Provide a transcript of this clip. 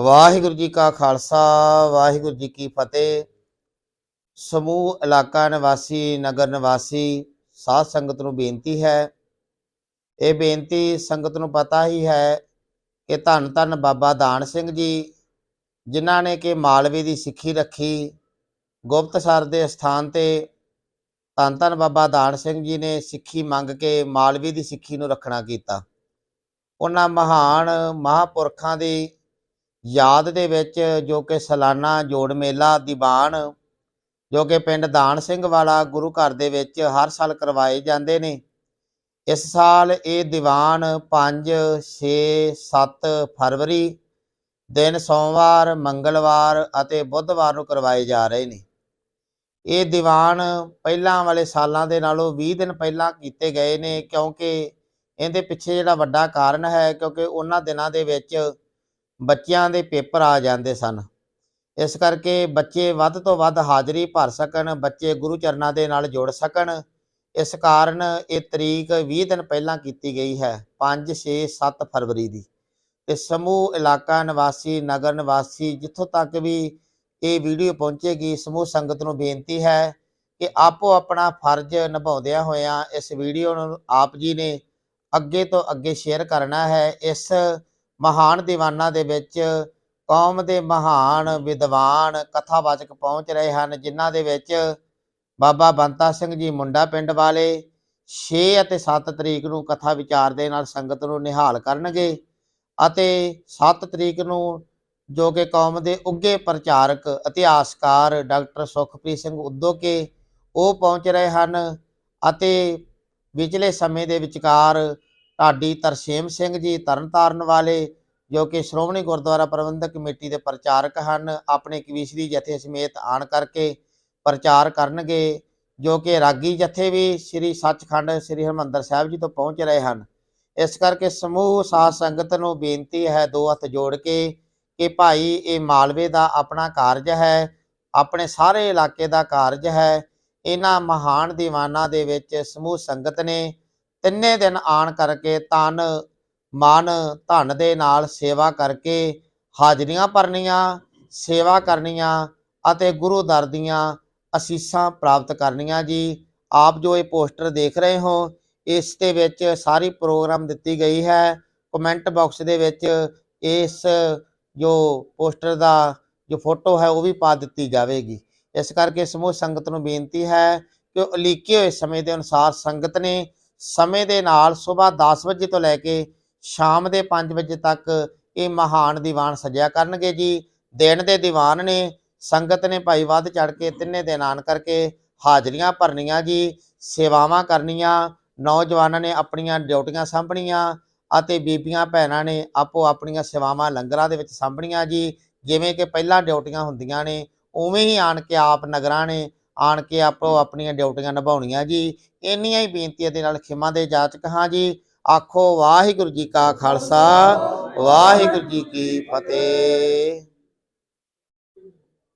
ਵਾਹਿਗੁਰੂ ਜੀ ਕਾ ਖਾਲਸਾ, ਵਾਹਿਗੁਰੂ ਜੀ ਕੀ ਫਤਿਹ। ਸਮੂਹ, ਇਲਾਕਾ ਨਿਵਾਸੀ, ਨਗਰ ਨਿਵਾਸੀ, ਸਾਧ ਸੰਗਤ ਨੂੰ ਬੇਨਤੀ ਹੈ। ਇਹ ਬੇਨਤੀ ਸੰਗਤ ਨੂੰ ਪਤਾ ਹੀ ਹੈ ਕਿ ਧੰਨ ਧੰਨ ਬਾਬਾ ਦਾਨ ਸਿੰਘ ਜੀ, ਜਿਨ੍ਹਾਂ ਨੇ ਕਿ ਮਾਲਵੇ ਦੀ ਸਿੱਖੀ ਰੱਖੀ ਗੁਪਤਸਰ ਦੇ ਸਥਾਨ ਤੇ ਧੰਨ ਧੰਨ ਬਾਬਾ ਦਾਨ ਸਿੰਘ ਜੀ ਨੇ ਸਿੱਖੀ ਮੰਗ ਕੇ ਮਾਲਵੇ ਦੀ ਸਿੱਖੀ ਨੂੰ ਰੱਖਣਾ ਕੀਤਾ। ਉਹਨਾਂ ਮਹਾਨ ਮਹਾਪੁਰਖਾਂ ਦੀ ਯਾਦ ਦੇ ਵਿੱਚ ਜੋ ਕਿ ਸਾਲਾਨਾ ਜੋੜ ਮੇਲਾ, ਦੀਵਾਨ, ਜੋ ਕਿ ਪਿੰਡ ਦਾਨ ਸਿੰਘ ਵਾਲਾ ਗੁਰੂ ਘਰ ਦੇ ਵਿੱਚ ਹਰ ਸਾਲ ਕਰਵਾਏ ਜਾਂਦੇ ਨੇ। ਇਸ ਸਾਲ ਇਹ ਦੀਵਾਨ 5 6 7 ਫਰਵਰੀ ਦਿਨ ਸੋਮਵਾਰ, ਮੰਗਲਵਾਰ ਅਤੇ ਬੁੱਧਵਾਰ ਨੂੰ ਕਰਵਾਏ ਜਾ ਰਹੇ ਨੇ। ਇਹ ਦੀਵਾਨ ਪਹਿਲਾਂ ਵਾਲੇ ਸਾਲਾਂ ਦੇ ਨਾਲੋਂ 20 ਦਿਨ ਪਹਿਲਾਂ ਕੀਤੇ ਗਏ ਨੇ ਕਿਉਂਕਿ ਇਹਦੇ ਪਿੱਛੇ ਜਿਹੜਾ ਵੱਡਾ ਕਾਰਨ ਹੈ ਕਿਉਂਕਿ ਉਹਨਾਂ ਦਿਨਾਂ ਦੇ ਵਿੱਚ ਬੱਚਿਆਂ ਦੇ ਪੇਪਰ ਆ ਜਾਂਦੇ ਸਨ। ਇਸ ਕਰਕੇ ਬੱਚੇ ਵੱਧ ਤੋਂ ਵੱਧ ਹਾਜ਼ਰੀ ਭਰ ਸਕਣ, ਬੱਚੇ ਗੁਰੂ ਚਰਨਾਂ ਦੇ ਨਾਲ ਜੁੜ ਸਕਣ। ਇਸ ਕਾਰਨ ਇਹ ਤਰੀਕ 20 ਦਿਨ ਪਹਿਲਾਂ ਕੀਤੀ ਗਈ ਹੈ 5 6 7 ਫਰਵਰੀ ਦੀ। ਤੇ ਸਮੂਹ ਇਲਾਕਾ ਨਿਵਾਸੀ, ਨਗਰ ਨਿਵਾਸੀ ਜਿੱਥੋਂ ਤੱਕ ਵੀ ਇਹ ਵੀਡੀਓ ਪਹੁੰਚੇਗੀ, ਸਮੂਹ ਸੰਗਤ ਨੂੰ ਬੇਨਤੀ ਹੈ ਕਿ ਆਪੋ ਆਪਣਾ ਫਰਜ਼ ਨਿਭਾਉਂਦਿਆਂ ਹੋਇਆਂ ਇਸ ਵੀਡੀਓ ਨੂੰ ਆਪ ਜੀ ਨੇ ਅੱਗੇ ਤੋਂ ਅੱਗੇ ਸ਼ੇਅਰ ਕਰਨਾ ਹੈ। ਇਸ ਮਹਾਨ ਦੀਵਾਨਾਂ ਦੇ ਵਿੱਚ ਕੌਮ ਦੇ ਮਹਾਨ ਵਿਦਵਾਨ ਕਥਾਵਾਚਕ ਪਹੁੰਚ ਰਹੇ ਹਨ, ਜਿਨ੍ਹਾਂ ਦੇ ਵਿੱਚ ਬਾਬਾ ਬੰਤਾ ਸਿੰਘ ਜੀ ਮੁੰਡਾ ਪਿੰਡ ਵਾਲੇ 6 ਅਤੇ 7 ਤਰੀਕ ਨੂੰ ਕਥਾ ਵਿਚਾਰ ਦੇ ਨਾਲ ਸੰਗਤ ਨੂੰ ਨਿਹਾਲ ਕਰਨਗੇ ਅਤੇ 7 ਤਰੀਕ ਨੂੰ ਜੋ ਕਿ ਕੌਮ ਦੇ ਉੱਗੇ ਪ੍ਰਚਾਰਕ, ਇਤਿਹਾਸਕਾਰ ਡਾਕਟਰ ਸੁਖਪ੍ਰੀਤ ਸਿੰਘ ਉਦੋਕੇ ਉਹ ਪਹੁੰਚ ਰਹੇ ਹਨ ਅਤੇ ਵਿਚਲੇ ਸਮੇਂ ਦੇ ਵਿਚਕਾਰ ਢਾਡੀ ਤਰਸੇਮ ਸਿੰਘ ਜੀ ਤਰਨਤਾਰਨ ਵਾਲੇ, ਜੋ ਕਿ ਸ਼੍ਰੋਮਣੀ ਗੁਰਦੁਆਰਾ ਪ੍ਰਬੰਧਕ ਕਮੇਟੀ ਦੇ ਪ੍ਰਚਾਰਕ ਹਨ, ਆਪਣੇ ਕਵੀਸ਼ਰੀ ਜਥੇ ਸਮੇਤ ਆਣ ਕਰਕੇ ਪ੍ਰਚਾਰ ਕਰਨਗੇ, ਜੋ ਕਿ ਰਾਗੀ ਜਥੇ ਵੀ ਸ੍ਰੀ ਸੱਚਖੰਡ ਸ੍ਰੀ ਹਰਮੰਦਰ ਸਾਹਿਬ ਜੀ ਤੋਂ ਪਹੁੰਚ ਰਹੇ ਹਨ। ਇਸ ਕਰਕੇ ਸਮੂਹ, ਸਾਧ ਸੰਗਤ ਨੂੰ ਬੇਨਤੀ ਹੈ ਦੋ ਹੱਥ ਜੋੜ ਕੇ ਕਿ ਭਾਈ ਇਹ ਮਾਲਵੇ ਦਾ ਆਪਣਾ ਕਾਰਜ ਹੈ, ਆਪਣੇ ਸਾਰੇ ਇਲਾਕੇ ਦਾ ਕਾਰਜ ਹੈ, ਇਹਨਾਂ ਮਹਾਨ ਦੀਵਾਨਾਂ ਦੇ ਵਿੱਚ ਸਮੂਹ ਸੰਗਤ ਨੇ ਤਿੰਨੇ ਦਿਨ ਆਣ ਕਰਕੇ ਤਨ, ਮਨ, ਧਨ ਦੇ ਨਾਲ ਸੇਵਾ ਕਰਕੇ ਹਾਜ਼ਰੀਆਂ ਭਰਨੀਆਂ, ਸੇਵਾ ਕਰਨੀਆਂ ਅਤੇ ਗੁਰੂ ਦਰ ਦੀਆਂ ਅਸੀਸਾਂ ਪ੍ਰਾਪਤ ਕਰਨੀਆਂ ਜੀ। ਆਪ ਜੋ ਇਹ ਪੋਸਟਰ ਦੇਖ ਰਹੇ ਹੋ, ਇਸ ਦੇ ਵਿੱਚ ਸਾਰੀ ਪ੍ਰੋਗਰਾਮ ਦਿੱਤੀ ਗਈ ਹੈ। ਕਮੈਂਟ ਬਾਕਸ ਦੇ ਵਿੱਚ ਇਸ ਜੋ ਪੋਸਟਰ ਦਾ ਜੋ ਫੋਟੋ ਹੈ, ਉਹ ਵੀ ਪਾ ਦਿੱਤੀ ਜਾਵੇਗੀ। ਇਸ ਕਰਕੇ ਸਮੂਹ ਸੰਗਤ ਨੂੰ ਬੇਨਤੀ ਹੈ ਕਿ ਉਲੀਕੇ ਹੋਏ ਸਮੇਂ ਦੇ ਅਨੁਸਾਰ ਸੰਗਤ ਨੇ ਸਮੇਂ ਦੇ ਨਾਲ ਸਵੇਰ 10 ਵਜੇ ਤੋਂ ਲੈ ਕੇ ਸ਼ਾਮ ਦੇ 5 ਵਜੇ ਤੱਕ ਇਹ ਮਹਾਨ ਦੀਵਾਨ ਸਜਿਆ ਕਰਨਗੇ ਜੀ। ਦਿਨ ਦੇ ਦੀਵਾਨ ਨੇ, ਸੰਗਤ ਨੇ ਭਾਈ ਵੱਧ ਚੜ ਕੇ ਤਿੰਨੇ ਦਿਨ ਆਣ ਕਰਕੇ ਹਾਜ਼ਰੀਆਂ ਭਰਨੀਆਂ ਜੀ, ਸੇਵਾਵਾਂ ਕਰਨੀਆਂ, ਨੌਜਵਾਨਾਂ ਨੇ ਆਪਣੀਆਂ ਡਿਊਟੀਆਂ ਸਾਂਭਣੀਆਂ ਅਤੇ ਬੀਬੀਆਂ ਭੈਣਾਂ ਨੇ ਆਪੋ ਆਪਣੀਆਂ ਸੇਵਾਵਾਂ ਲੰਗਰਾਂ ਦੇ ਵਿੱਚ ਸਾਂਭਣੀਆਂ ਜੀ। ਜਿਵੇਂ ਕਿ ਪਹਿਲਾਂ ਡਿਊਟੀਆਂ ਹੁੰਦੀਆਂ ਨੇ, ਉਵੇਂ ਹੀ ਆਣ ਕੇ ਆਪ ਨਗਰਾਂ ਨੇ ਆਣ ਕੇ ਆਪੋ ਆਪਣੀਆਂ ਡਿਊਟੀਆਂ ਨਿਭਾਉਣੀਆਂ ਜੀ। ਇੰਨੀਆਂ ਹੀ ਬੇਨਤੀਆਂ ਦੇ ਨਾਲ ਖਿਮਾ ਦੇ ਜਾਚਕ ਹਾਂ ਜੀ। ਆਖੋ ਵਾਹਿਗੁਰੂ ਜੀ ਕਾ ਖਾਲਸਾ, ਵਾਹਿਗੁਰੂ ਜੀ ਕੀ ਫਤਿਹ।